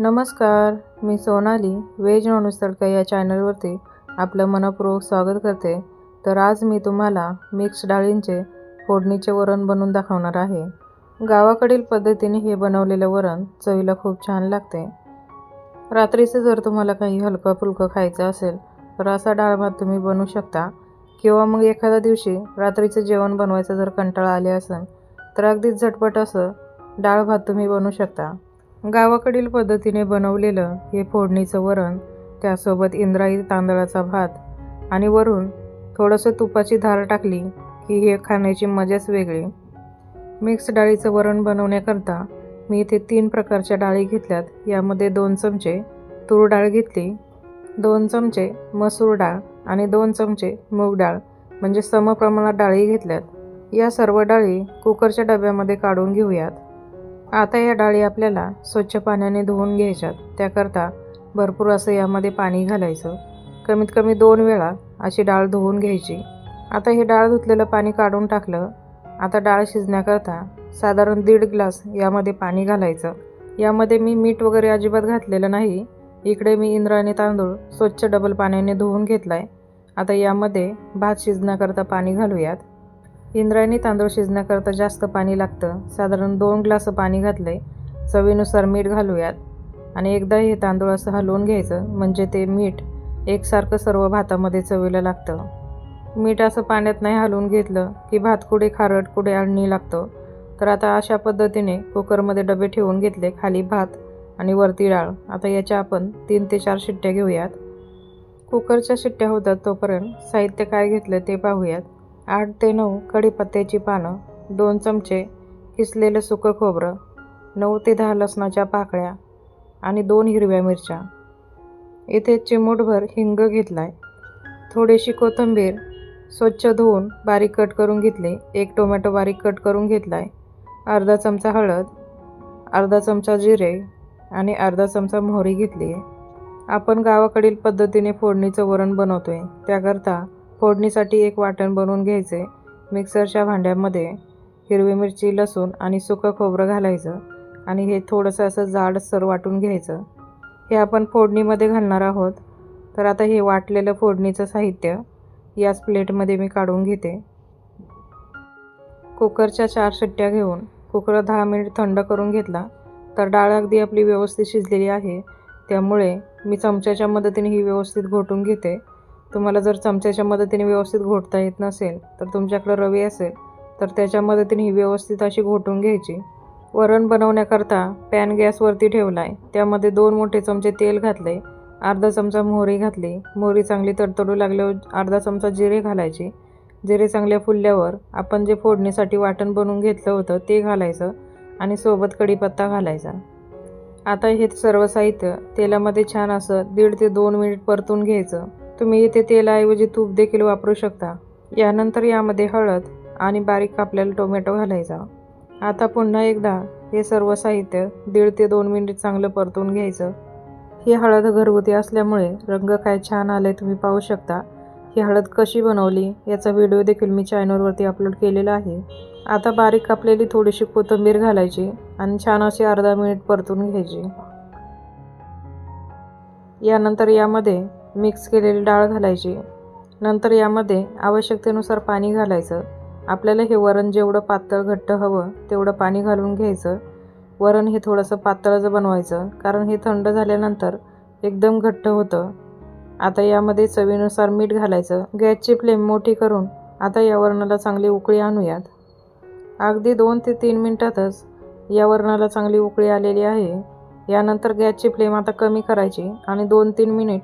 नमस्कार मी Sonali veg non veg तडका या चॅनलवरती आपलं मनपूर्वक स्वागत करते. तर आज मी तुम्हाला मिक्स डाळींचे फोडणीचे वरण बनवून दाखवणार आहे. गावाकडील पद्धतीने हे बनवलेलं वरण चवीला खूप छान लागते. रात्रीचं जर तुम्हाला काही हलकं फुलकं खायचं असेल तर असा डाळ भात तुम्ही बनवू शकता. किंवा मग एखाद्या दिवशी रात्रीचं जेवण बनवायचं जर कंटाळा आले असेल तर अगदीच झटपट असं डाळ भात तुम्ही बनवू शकता. गावाकडील पद्धतीने बनवलेलं हे फोडणीचं वरण त्यासोबत इंद्राई तांदळाचा भात आणि वरून थोडंसं तुपाची धार टाकली की हे खाण्याची मजाच वेगळी. मिक्स डाळीचं वरण बनवण्याकरता मी इथे तीन प्रकारच्या डाळी घेतल्यात. यामध्ये दोन चमचे तूर डाळ घेतली दोन चमचे मसूर डाळ आणि दोन चमचे मूग डाळ म्हणजे समप्रमाणात डाळी घेतल्यात. या सर्व डाळी कुकरच्या डब्यामध्ये काढून घेऊयात. आता या डाळी आपल्याला स्वच्छ पाण्याने धुवून घ्यायच्यात. त्याकरता भरपूर असं यामध्ये पाणी घालायचं. कमीत कमी दोन वेळा अशी डाळ धुवून घ्यायची. आता हे डाळ धुतलेलं पाणी काढून टाकलं. आता डाळ शिजण्याकरता साधारण दीड ग्लास यामध्ये पाणी घालायचं. यामध्ये मी मीठ वगैरे अजिबात घातलेलं नाही. इकडे मी इंद्रायणी तांदूळ स्वच्छ डबल पाण्याने धुवून घेतला आहे आता यामध्ये भात शिजण्याकरता पाणी घालूयात. इंद्रायणी तांदूळ शिजण्याकरता जास्त पाणी लागतं. साधारण दोन ग्लास पाणी घातले चवीनुसार मीठ घालूयात. आणि एकदा हे तांदूळ असं हलवून घ्यायचं म्हणजे ते मीठ एकसारखं सर्व भातामध्ये चवीला लागतं. मीठ असं पाण्यात नाही हलवून घेतलं की भात कुठे खारट कुठे अळणी लागतो. तर आता अशा पद्धतीने कुकरमध्ये डबे ठेवून घेतले खाली भात आणि वरती डाळ. आता याच्या आपण तीन ते चार शिट्ट्या घेऊयात. कुकरच्या शिट्ट्या होतात तोपर्यंत साहित्य काय घेतलं ते पाहूयात. आठ ते नऊ कढीपत्त्याची पानं दोन चमचे किसलेलं सुकं खोबरं नऊ ते दहा लसणाच्या पाकळ्या आणि दोन हिरव्या मिरच्या. इथे चिमूटभर हिंग घेतला आहे थोडीशी कोथिंबीर स्वच्छ धुवून बारीक कट करून घेतली. एक टोमॅटो बारीक कट करून घेतला आहे अर्धा चमचा हळद अर्धा चमचा जिरे आणि अर्धा चमचा मोहरी घेतली आहे आपण गावाकडील पद्धतीने फोडणीचं वरण बनवतो आहे त्याकरता फोडणीसाठी एक वाटण बनवून घ्यायचे. मिक्सरच्या भांड्यामध्ये हिरवी मिरची लसूण आणि सुकं खोबरं घालायचं आणि हे थोडंसं असं जाडसर वाटून घ्यायचं. हे आपण फोडणीमध्ये घालणार आहोत. तर आता हे वाटलेलं फोडणीचं साहित्य याच प्लेटमध्ये मी काढून घेते. कुकरच्या चार शिट्ट्या घेऊन कुकर दहा मिनिट थंड करून घेतला तर डाळ अगदी आपली व्यवस्थित शिजलेली आहे. त्यामुळे मी चमच्याच्या मदतीने ही व्यवस्थित घोटून घेते. तुम्हाला जर चमच्याच्या मदतीने व्यवस्थित घोटता येत नसेल तर तुमच्याकडं रवी असेल तर त्याच्या मदतीने ही व्यवस्थित अशी घोटून घ्यायची. वरण बनवण्याकरता पॅन गॅसवरती ठेवला आहे त्यामध्ये दोन मोठे चमचे तेल घातले अर्धा चमचा मोहरी घातली. मोहरी चांगली तडतडू लागल्यावर अर्धा चमचा जिरे घालायचे. जिरे चांगल्या फुलल्यावर आपण जे फोडणीसाठी वाटण बनवून घेतलं होतं ते घालायचं आणि सोबत कढीपत्ता घालायचा. आता हे सर्व साहित्य तेलामध्ये छान असं दीड ते दोन मिनिट परतून घ्यायचं. तुम्ही इथे तेलाऐवजी तूप देखील वापरू शकता. यानंतर यामध्ये हळद आणि बारीक कापलेला टोमॅटो घालायचा. आता पुन्हा एकदा हे सर्व साहित्य दीड ते दोन मिनिट चांगलं परतून घ्यायचं. ही हळद घरगुती असल्यामुळे रंग काय छान आले तुम्ही पाहू शकता. ही हळद कशी बनवली याचा व्हिडिओ देखील मी चॅनलवरती अपलोड केलेला आहे. आता बारीक कापलेली थोडीशी कोथिंबीर घालायची आणि छान अशी अर्धा मिनिट परतून घ्यायची. यानंतर यामध्ये मिक्स केलेली डाळ घालायची. नंतर यामध्ये आवश्यकतेनुसार पाणी घालायचं. आपल्याला हे वरण जेवढं पातळ घट्ट हवं तेवढं पाणी घालून घ्यायचं. वरण हे थोडंसं पातळच बनवायचं कारण हे थंड झाल्यानंतर एकदम घट्ट होतं. आता यामध्ये चवीनुसार मीठ घालायचं. गॅसची फ्लेम मोठी करून आता या वरणाला चांगली उकळी आणूयात. अगदी दोन ते तीन मिनटातच या वरणाला चांगली उकळी आलेली आहे. यानंतर गॅसची फ्लेम आता कमी करायची आणि दोन तीन मिनिट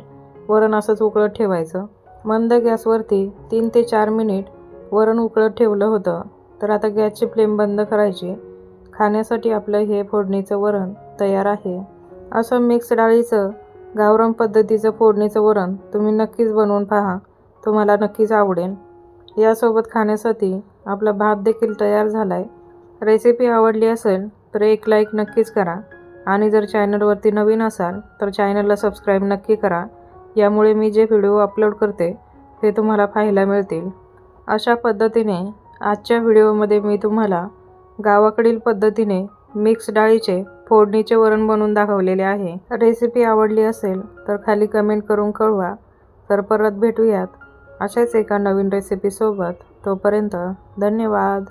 वरण असंच उकळत ठेवायचं. मंद गॅसवरती तीन ते चार मिनिट वरण उकळत ठेवलं होतं. तर आता गॅसची फ्लेम बंद करायची. खाण्यासाठी आपलं हे फोडणीचं वरण तयार आहे. असं मिक्स डाळीचं गावरान पद्धतीचं फोडणीचं वरण तुम्ही नक्कीच बनवून पहा. तुम्हाला नक्कीच आवडेल. यासोबत खाण्यासाठी आपला भात देखील तयार झाला आहे रेसिपी आवडली असेल तर एक लाईक नक्कीच करा. आणि जर चॅनलवरती नवीन असाल तर चॅनलला सबस्क्राईब नक्की करा. यामुळे मी जे व्हिडिओ अपलोड करते ते तुम्हाला पाहायला मिळतील. अशा पद्धतीने आजच्या व्हिडिओमध्ये मी तुम्हाला गावाकडील पद्धतीने मिक्स डाळीचे फोडणीचे वरण बनवून दाखवलेले आहे. रेसिपी आवडली असेल तर खाली कमेंट करून कळवा. तर परत भेटूयात अशाच एका नवीन रेसिपीसोबत तोपर्यंत धन्यवाद.